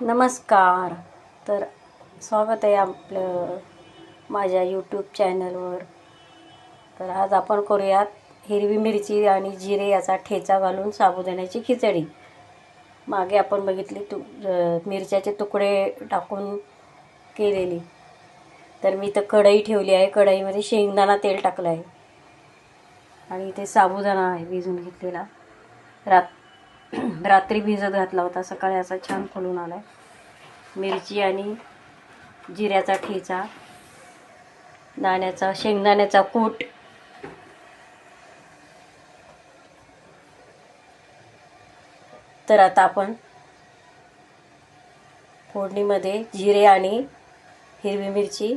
नमस्कार. तर स्वागत आहे आपलं माझ्या यूट्यूब चॅनलवर तर आज आपण करूयात हिरवी मिरची आणि जिरे याचा ठेचा घालून साबुदाण्याची खिचडी. मागे आपण बघितली तु मिरच्याचे तुकडे टाकून केलेली. तर मी तर कढई ठेवली आहे. कढईमध्ये शेंगदाणा तेल टाकलं आहे. आणि इथे साबुदाणा आहे भिजून घेतलेला. रात रात्री भिजत घातला होता. सकाळी असा छान फुलून आला आहे मिरची आणि जिऱ्याचा ठेचा दाण्याचा शेंगदाण्याचा कूट. तर आता आपण फोडणीमध्ये जिरे आणि हिरवी मिरची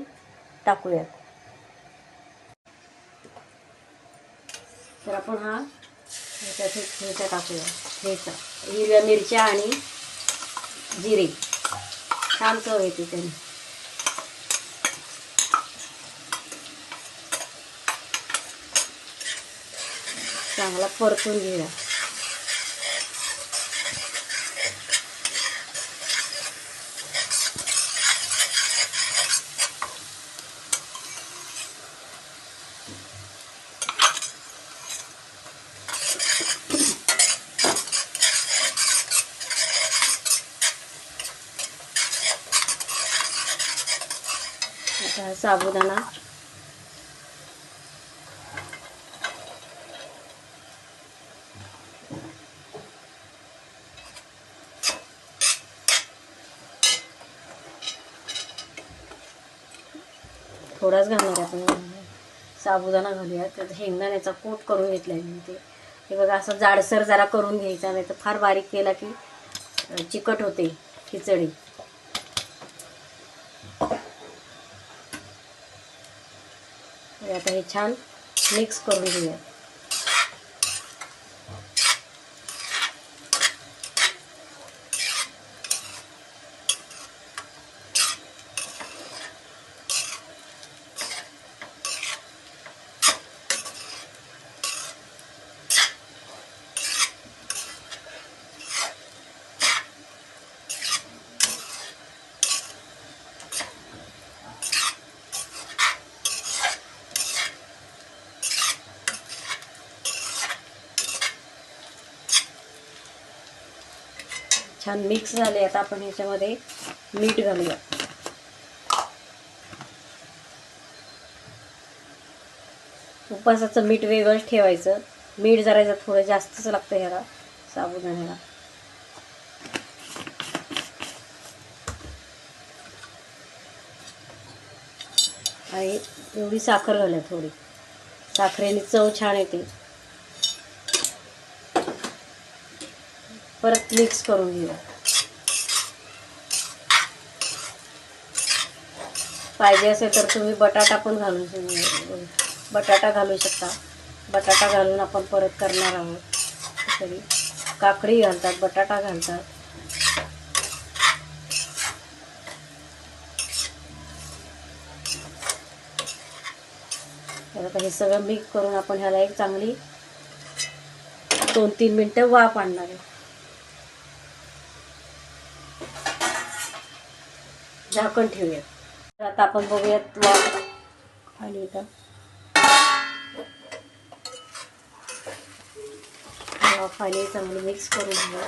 टाकूयात. तर आपण हा ह्याच्यात ठेचा टाकूया ह्याचा हिरव्या मिरच्या आणि जिरे. छान चव येते त्याने. चांगला परतून घेऊया आता साबुदाणा. थोडाच घालणार आहे आपण. साबुदाणा घालूया त्यात हेंगदाण्याचा कोट करून घेतला आहे मी ते हे बघा असं जाडसर जरा करून घ्यायचा नाही तर फार बारीक केला की चिकट होते खिचडी. आता हे छान मिक्स करून घेऊया. छान मिक्स झाले आता आपण ह्याच्यामध्ये मीठ घालूया. उपासाचं मीठ वेगळंच ठेवायचं. मीठ जरायचं थोडं जास्तच लागतं ह्याला साबुदाण्याला. आणि एवढी साखर घालूया थोडी. साखरेने चव छान येते. परत मिक्स करून घेऊया पाहिजे असेल तर तुम्ही बटाटा पण घालू बटाटा घालू शकता. बटाटा घालून आपण परत करणार आहोत. तरी काकडी घालतात बटाटा घालतात. आता हे सगळं मिक्स करून आपण ह्याला एक चांगली दोन तीन मिनटं वाफ आणणार आहे. झाकण ठेवूया आता आपण बघूयात खाली आली का चांगलं मिक्स करून घेऊया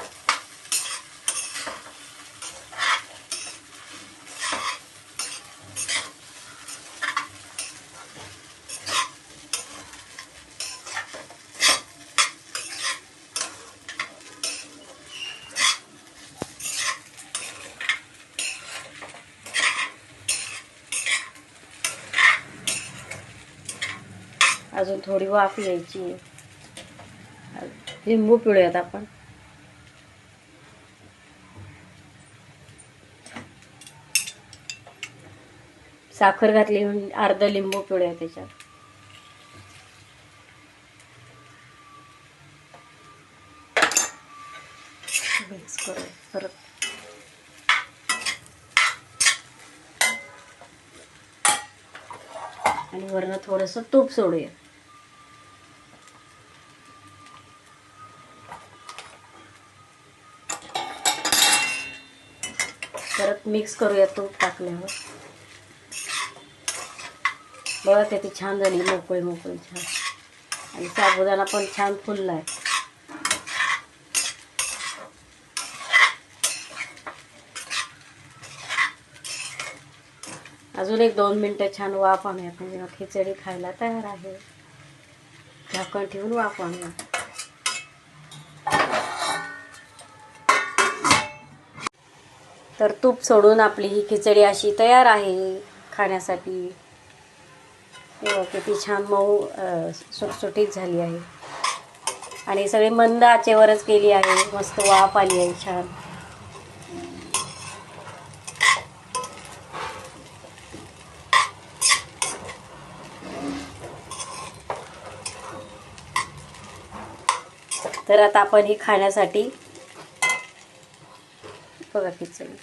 अजून थोडी वाफ यायची. लिंबू पिळूयात आपण. साखर घातली अर्ध लिंबू पिळूया त्याच्यात. परत. आणि वरनं थोडंसं तूप सोडूया. परत मिक्स करूया तूप टाकल्यावर. बघा किती छान झाली मोकळी मोकळी छान. आणि साबुदाणा पण छान फुलला आहे अजून एक दोन मिनटं छान वाफ आणूया म्हणजे खिचडी खायला तयार आहे. झाकण ठेवून वाफ आणूया तर तूप सोडून आपली ही खिचडी अशी तयार आहे खाण्यासाठी. हो, हे किती छान मऊ सुटसुटीत झाली आहे. आणि सगळी मंद आचेवरच केली आहे. मस्त वाफ आली आहे छान. तर आता आपण ही खाण्यासाठी बघा खिचडी